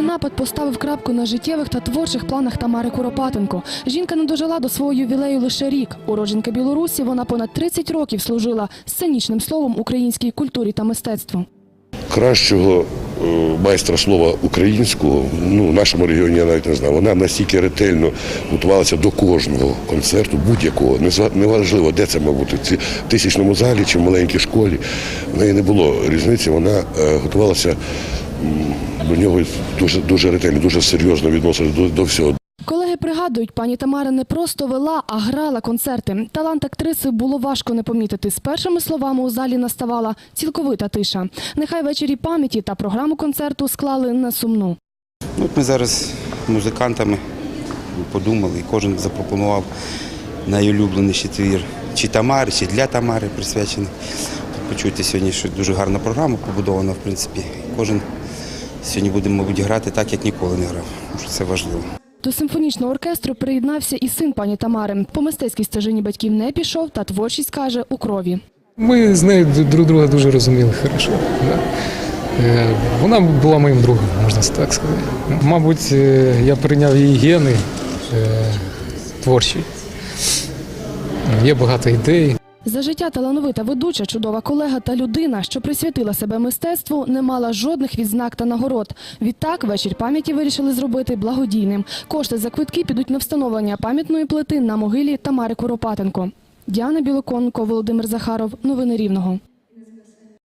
Напад поставив крапку на життєвих та творчих планах Тамари Куропатенко. Жінка не дожила до свого ювілею лише рік. Уродженка Білорусі вона понад 30 років служила сценічним словом українській культурі та мистецтву. кращого е, майстра слова українського ну, в нашому регіоні я навіть не знаю. Вона настільки ретельно готувалася до кожного концерту, будь-якого. Неважливо, де це мав бути, в тисячному залі чи в маленькій школі. В неї не було різниці. Вона е, готувалася до нього дуже, дуже ретельно, дуже серйозно відносилася до, до всього. Колеги пригадують, пані Тамара не просто вела, а грала концерти. Талант актриси було важко не помітити. З першими словами у залі наставала цілковита тиша. Нехай ввечері пам'яті та програму концерту склали на сумну. Ну, От ми зараз музикантами подумали, і кожен запропонував найулюбленіший твір чи Тамари, чи для Тамари присвячений. Почуйте сьогодні, що дуже гарна програма побудована, в принципі. Кожен сьогодні буде, мабуть, грати так, як ніколи не грав. що Це важливо. До симфонічного оркестру приєднався і син пані Тамари. По мистецькій стежині батьків не пішов, та творчість каже у крові. Ми з нею друг друга дуже розуміли хорошо. Да. Е, Вона була моїм другом, можна так сказати. Мабуть, е, я прийняв її гени е, творчі. Є багато ідей. За життя талановита ведуча, чудова колега та людина, що присвятила себе мистецтву, не мала жодних відзнак та нагород. Відтак вечір пам'яті вирішили зробити благодійним. Кошти за квитки підуть на встановлення пам'ятної плити на могилі Тамари Куропатенко. Діана Білоконко, Володимир Захаров. Новини Рівного.